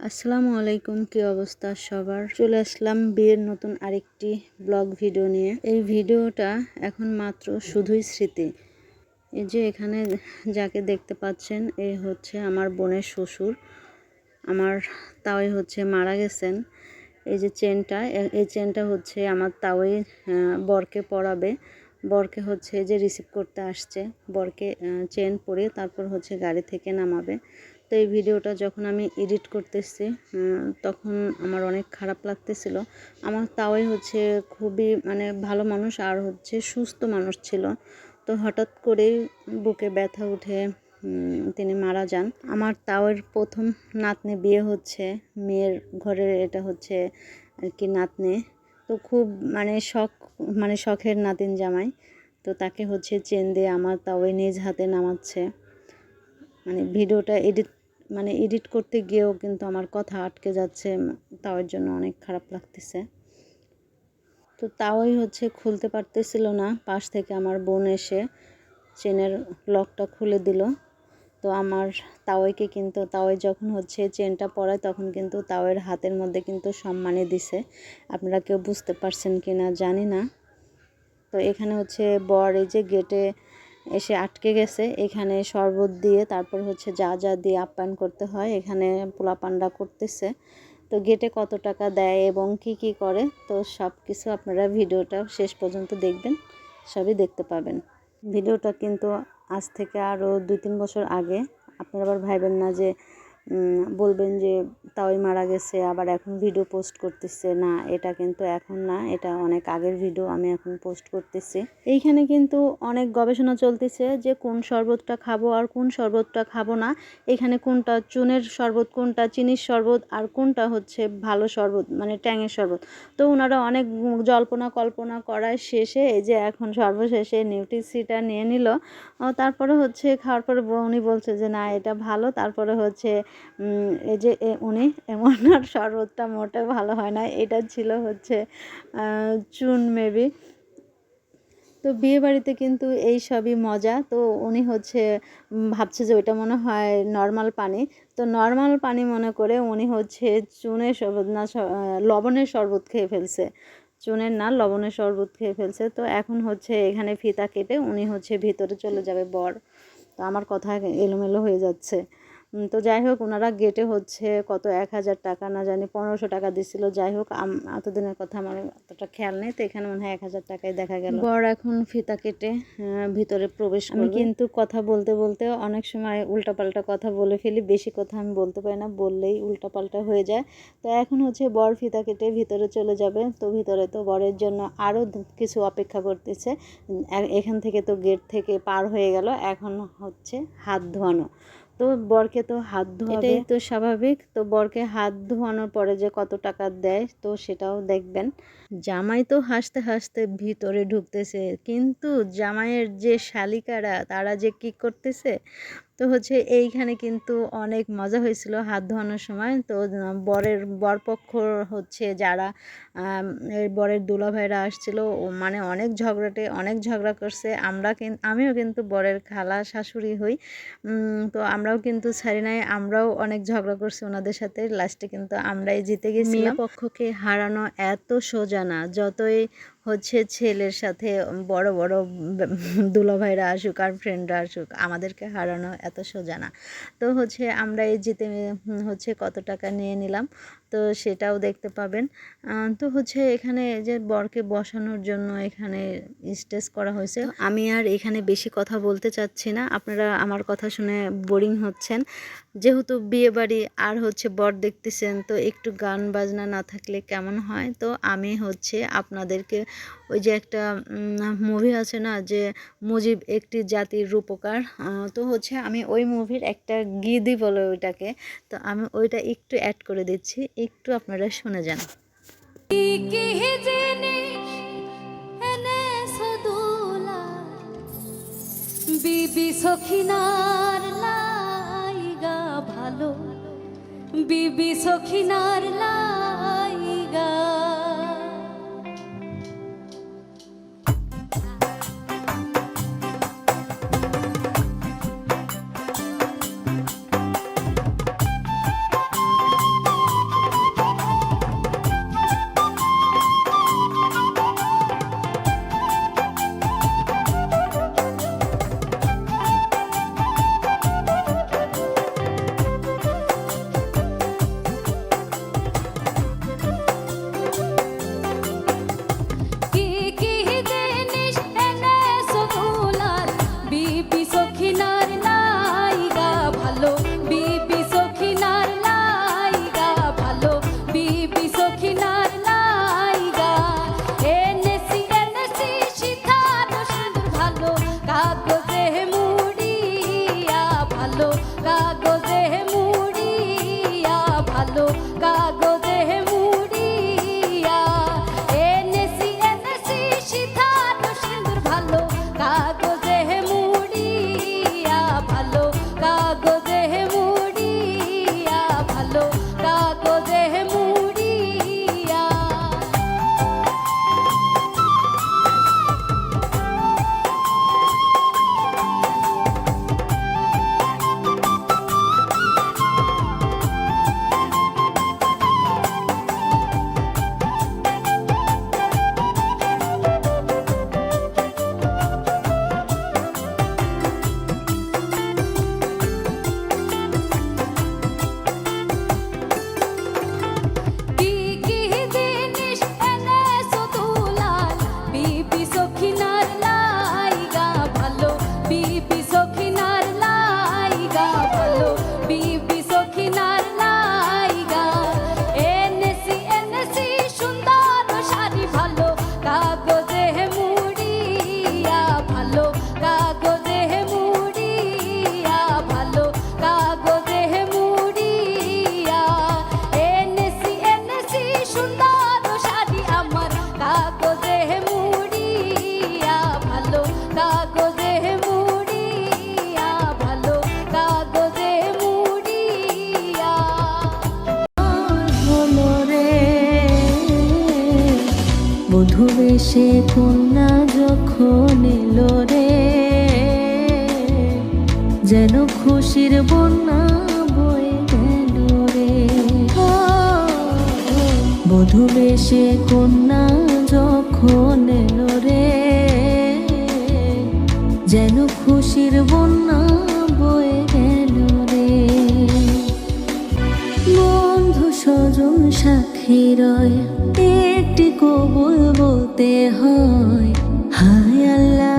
আসসালামু আলাইকুম, কি অবস্থা সবার? চলে আসলাম বিয়ের নতুন আরেকটি ব্লগ ভিডিও নিয়ে। এই ভিডিওটা এখন মাত্র শুধুই স্মৃতি। এই যে এখানে যাকে দেখতে পাচ্ছেন, এ হচ্ছে আমার বোনের শ্বশুর। আমার তাওই হচ্ছে মারা গেছেন। এই যে চেনটা এই চেনটা হচ্ছে আমার তাওই বরকে পরাবে। বরকে হচ্ছে যে রিসিভ করতে আসছে। বরকে চেন পরে তারপর হচ্ছে গাড়ি থেকে নামাবে। তো এই ভিডিওটা যখন আমি এডিট করতেছি তখন আমার অনেক খারাপ লাগতেছিল। আমার তাওই হচ্ছে খুবই মানে ভালো মানুষ আর হচ্ছে সুস্থ মানুষ ছিল। তো হঠাৎ করেই বুকে ব্যথা উঠে তিনি মারা যান। আমার তাওয়ের প্রথম নাতনি বিয়ে হচ্ছে, মেয়ের ঘরের এটা হচ্ছে আর কি নাতনি। তো খুব মানে শখ মানে শখের নাতিন জামাই। তো তাকে হচ্ছে চেন দিয়ে আমার তাওই নিজ হাতে নামাচ্ছে। মানে ভিডিওটা এডিট মানে এডিট করতে গিয়েও কিন্তু আমার কথা আটকে যাচ্ছে তাওর জন্য অনেক খারাপ লাগতেছে। তো তাওই হচ্ছে খুলতে পারতেছিল না, পাশ থেকে আমার বোন এসে চেনের লকটা খুলে দিল। তো আমার তাওয়াইকে কিন্তু তাওয়াই যখন হচ্ছে চেনটা পরায় তখন কিন্তু তাওয়ের হাতের মধ্যে কিন্তু সম্মানে দিছে। আপনারা কেউ বুঝতে পারছেন কি না জানি না। তো এখানে হচ্ছে বর এই যে গেটে এসে আটকে গেছে। এখানে শরবত দিয়ে, তারপর হচ্ছে যা যা দিয়ে আপ্যায়ন করতে হয়, এখানে পোলা পান্ডা করতেছে। তো গেটে কত টাকা দেয় এবং কি কি করে, তো সব কিছু আপনারা ভিডিওটা শেষ পর্যন্ত দেখবেন, সবই দেখতে পাবেন। ভিডিওটা কিন্তু আজ থেকে আরও দুই তিন বছর আগে, আপনারা আবার ভাইবেন না যে বলবেন যে তাওই মারা গেছে, আবার এখন ভিডিও পোস্ট করতেছে। না, এটা কিন্তু এখন না, এটা অনেক আগের ভিডিও আমি এখন পোস্ট করতেছি। এইখানে কিন্তু অনেক গবেষণা চলতেছে যে কোন শরবতটা খাব আর কোন শরবতটা খাব না। এখানে কোনটা চুনের শরবত, কোনটা চিনির শরবত, আর কোনটা হচ্ছে ভালো শরবত মানে ট্যাঙের শরবত। তো ওনারা অনেক জল্পনা কল্পনা করার শেষে এই যে এখন সর্বশেষে নিউট্রিসিটা নিয়ে নিল। তারপরে হচ্ছে খাওয়ার পরে উনি বলছে যে, না, এটা ভালো। তারপরে হচ্ছে এই যে উনি এমন আর শরবতটা মোটেও ভালো হয় না। এটা ছিল হচ্ছে চুন মেবি তো বিয়ে বাড়িতে কিন্তু এই সবই মজা। তো উনি হচ্ছে ভাবছে যে ওইটা মনে হয় নর্মাল পানি। তো নর্মাল পানি মনে করে উনি হচ্ছে চুনের শরবত না লবণের শরবত খেয়ে ফেলছে। চুনের না, লবণের শরবত খেয়ে ফেলছে। তো এখন হচ্ছে এখানে ফিতা কেটে উনি হচ্ছে ভিতরে চলে যাবে বর। তো আমার কথা এলোমেলো হয়ে যাচ্ছে। তো যাই হোক ওনারা গেটে হচ্ছে কত এক হাজার টাকা না জানি পনেরোশো টাকা দিছিল। যাই হোক এতদিনের কথা আমার অতটা খেয়াল নেই তো এখানে মনে হয় এক হাজার টাকাই দেখা গেল। বর এখন ফিতা কেটে ভিতরে প্রবেশ আমি কিন্তু কথা বলতে বলতে অনেক সময় উল্টাপাল্টা কথা বলে ফেলি বেশি কথা আমি বলতে পারি না বললেই উল্টাপাল্টা হয়ে যায়। তো এখন হচ্ছে বর ফিতা কেটে ভিতরে চলে যাবে তো ভিতরে তো বরের জন্য আরও কিছু অপেক্ষা করতেছে। এখান থেকে তো গেট থেকে পার হয়ে গেল এখন হচ্ছে হাত ধোয়ানো। তো বরকে তো হাত ধোয়াবে। এটাই তো স্বাভাবিক। তো বরকে হাত ধোয়ানোর পরে যে কত টাকা দেয়, তো সেটাও দেখবেন। জামাই তো হাসতে হাসতে ভিতরে ঢুকতেছে। কিন্তু জামাইয়ের যে শালিকারা, তারা যে কি করতেছে? তো হচ্ছে এইখানে কিন্তু অনেক মজা হয়েছিল হাত ধোয়ানোর সময়। তো বরের, বরপক্ষ হচ্ছে যারা বরের দুলাভাইরা আসছিল, ও মানে অনেক ঝগড়াটে, অনেক ঝগড়া করছে। আমরা কিন্তু আমিও কিন্তু বরের খালা শাশুড়ি হই। তো আমরাও কিন্তু ছাড়ি নাই, আমরাও অনেক ঝগড়া করছি ওনাদের সাথে। লাস্টে কিন্তু আমরাই জিতে গেছি পক্ষকে হারানো এত সোজা না, যতই হচ্ছে ছেলের সাথে বড় বড় দুলাভাইরা আসুক আর ফ্রেন্ডরা আসুক, আমাদেরকে হারানো এত সোজা না। তো হচ্ছে আমরা এই জিতে, হচ্ছে কত টাকা নিয়ে নিলাম? তো সেটাও দেখতে পাবেন। তো হচ্ছে এখানে যে বরকে বসানোর জন্য এখানে স্টেজ করা হয়েছে। আমি আর এখানে বেশি কথা বলতে চাচ্ছি না। আপনারা আমার কথা শুনে বোরিং হচ্ছেন। যেহেতু বিয়ে বাড়ি আর হচ্ছে বর দেখতেছেন, তো একটু গান বাজনা না থাকলে কেমন হয়? তো আমি হচ্ছে আপনাদেরকে ওই যে একটা মুভি আছে না যে মুজিব একটি জাতির রূপকার তো হচ্ছে আমি ওই মুভির একটা গীতি বলে ওইটাকে। তো আমি ওইটা একটু অ্যাড করে দিচ্ছি। একটু আপনারা শুনে যান? বিবি সখিনার লাইগা ভালো বিবি সখিনার লাইগা সে কন্যা যখন এলো রে, যেন খুশির বন্যা বই গেল রে। বধু বেশে কন্যা যখন এলো রে, যেন খুশির বন্যা বয়ে গেল রে। বন্ধু স্বজন সাথে পাখিরয় একটি কবুল বলতে হয়। হায় আল্লাহ